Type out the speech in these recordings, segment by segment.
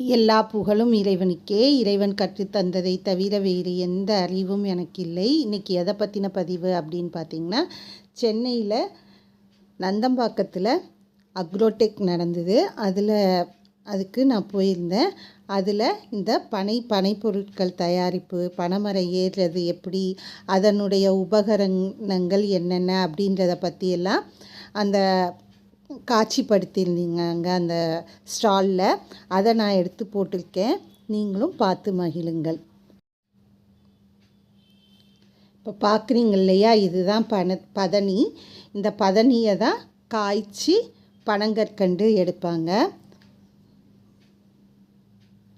எல்லா புகழும் இறைவனுக்கே. இறைவன் கற்றுத்தந்ததை தவிர வேறு எந்த அறிவும் எனக்கு இல்லை இன்றைக்கி எதை பற்றின பதிவு அப்படின்னு பார்த்தீங்கன்னா சென்னையில் நந்தம்பாக்கத்தில் அக்ரோடெக் நடந்தது. அதில் அதுக்கு நான் போயிருந்தேன். அதில் இந்த பனை பனைப்பொருட்கள் தயாரிப்பு பனைமரம் ஏறுறது எப்படி அதனுடைய உபகரணங்கள் என்னென்ன அப்படின்றத பற்றியெல்லாம் அந்த காட்சிப்படுத்தியிருந்தீங்க அங்கே அந்த ஸ்டாலில். அதை நான் எடுத்து போட்டிருக்கேன். நீங்களும் பார்த்து மகிழுங்கள். இப்போ பார்க்குறீங்க இல்லையா? இதுதான் பன பதனி. இந்த பதனியை தான் காய்ச்சி பனங்கற்கண்டு எடுப்பாங்க.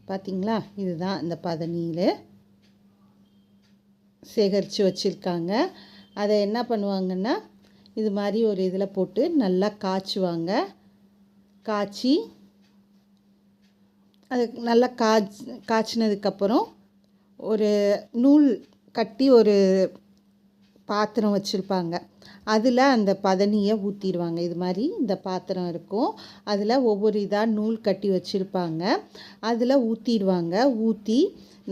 பார்த்திங்களா? இதுதான் இந்த பதனியில் சேகரித்து வச்சுருக்காங்க. அதை என்ன பண்ணுவாங்கன்னா இது மாதிரி ஒரு இதில் போட்டு நல்லா காய்ச்சுவாங்க. காய்ச்சி அது நல்லா காய்ச் காய்ச்சினதுக்கப்புறம் ஒரு நூல் கட்டி ஒரு பாத்திரம் வச்சுருப்பாங்க. அதில் அந்த பதனியை ஊற்றிடுவாங்க இது மாதிரி இந்த பாத்திரம் இருக்கும். அதில் ஒவ்வொரு இதாக நூல் கட்டி வச்சுருப்பாங்க. அதில் ஊற்றிடுவாங்க ஊற்றி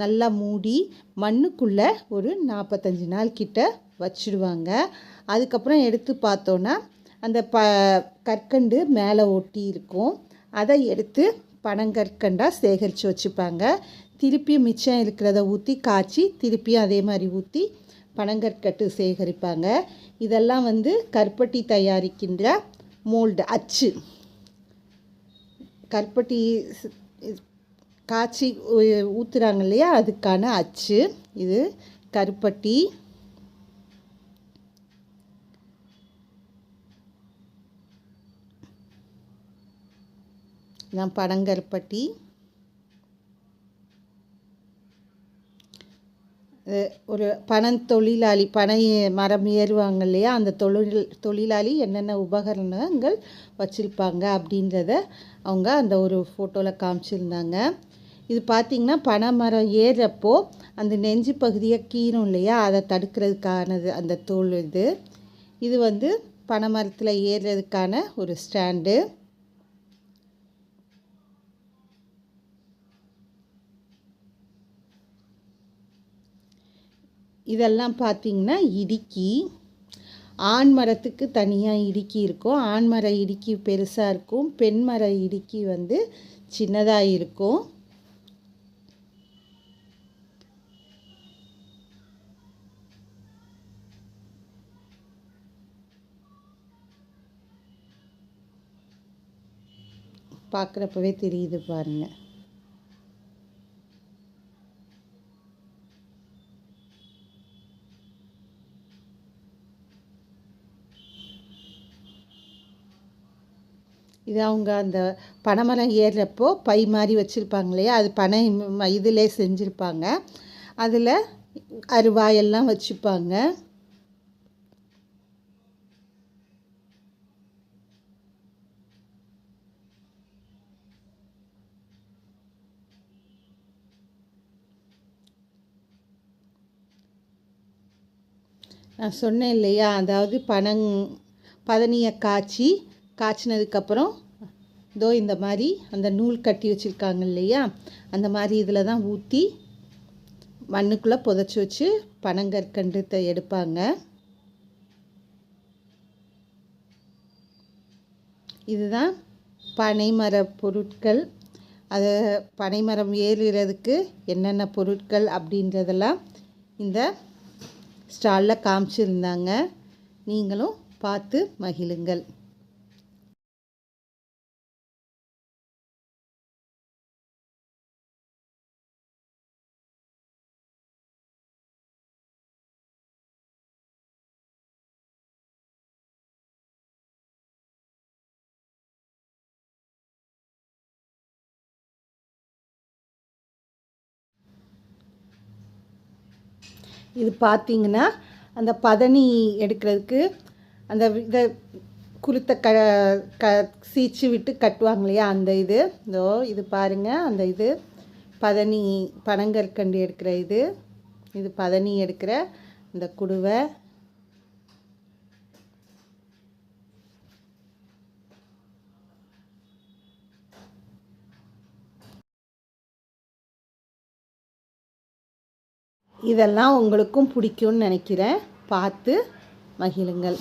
நல்லா மூடி மண்ணுக்குள்ளே ஒரு நாற்பத்தஞ்சு நாள் கிட்ட வச்சுடுவாங்க அதுக்கப்புறம் எடுத்து பார்த்தோன்னா அந்த ப கற்கண்டு மேலே ஒட்டி இருக்கும். அதை எடுத்து பனங்கற்கண்டாக சேகரித்து வச்சுப்பாங்க. திருப்பியும் மிச்சம் இருக்கிறத ஊற்றி காய்ச்சி திருப்பியும் அதே மாதிரி ஊற்றி பனங்கற்கட்டு சேகரிப்பாங்க. இதெல்லாம் வந்து கற்பட்டி தயாரிக்கின்ற மோல்டு அச்சு. கற்பட்டி காய்ச்சி ஊற்றுறாங்க இல்லையா? அதுக்கான அச்சு. இது கருப்பட்டி நான் பனங்கருப்பட்டி ஒரு பனந்தொழிலாளி பனை மரம் ஏறுவாங்க இல்லையா அந்த தொழில் தொழிலாளி என்னென்ன உபகரணங்கள் வச்சுருப்பாங்க அப்படின்றத அவங்க அந்த ஒரு ஃபோட்டோவில் காமிச்சிருந்தாங்க. இது பார்த்திங்கன்னா பனை மரம் ஏறுறப்போ அந்த நெஞ்சு பகுதியை கீரும் இல்லையா அதை தடுக்கிறதுக்கானது அந்த தோல் இது. இது வந்து பனை மரத்தில் ஏறுறதுக்கான ஒரு ஸ்டாண்டு. இதெல்லாம் பார்த்திங்கன்னா இடுக்கி. ஆண் மரத்துக்கு தனியாக இடுக்கி இருக்கும். ஆண் மர இடுக்கி பெருசாக இருக்கும். பெண் மர இடுக்கி வந்து சின்னதாக இருக்கும். பார்க்குறப்பவே தெரியுது பாருங்கள் இது அவங்க அந்த பனைமரம் ஏறுறப்போ பை மாதிரி வச்சுருப்பாங்க இல்லையா? அது பனை இதிலே செஞ்சுருப்பாங்க. அதில் அருவாயெல்லாம் வச்சுப்பாங்க. நான் சொன்னேன் இல்லையா? அதாவது பனங் பதனியை காய்ச்சி காய்ச்சினதுக்கப்புறம் இதோ இந்த மாதிரி அந்த நூல் கட்டி வச்சுருக்காங்க இல்லையா? அந்த மாதிரி இதில் தான் ஊற்றி மண்ணுக்குள்ளே புதைச்சி வச்சு பனங்கற்கண்டு எடுப்பாங்க. இதுதான் பனைமர பொருட்கள். அது பனைமரம் ஏறுகிறதுக்கு என்னென்ன பொருட்கள் அப்படின்றதெல்லாம் இந்த ஸ்டாலில் காமிச்சிருந்தாங்க. நீங்களும் பார்த்து மகிழுங்கள். இது பார்த்திங்கன்னா அந்த பதனி எடுக்கிறதுக்கு அந்த இதை குருத்தை க க சீச்சு விட்டு கட்டுவாங்க இல்லையா அந்த இது. இதோ இது பாருங்கள் அந்த இது. பதனி பனங்கற்கண்டு எடுக்கிற இது. இது பதனி எடுக்கிற இந்த குடுவை. இதெல்லாம் உங்களுக்கும் பிடிக்கும்னு நினைக்கிறேன். பார்த்து மகிழுங்கள்.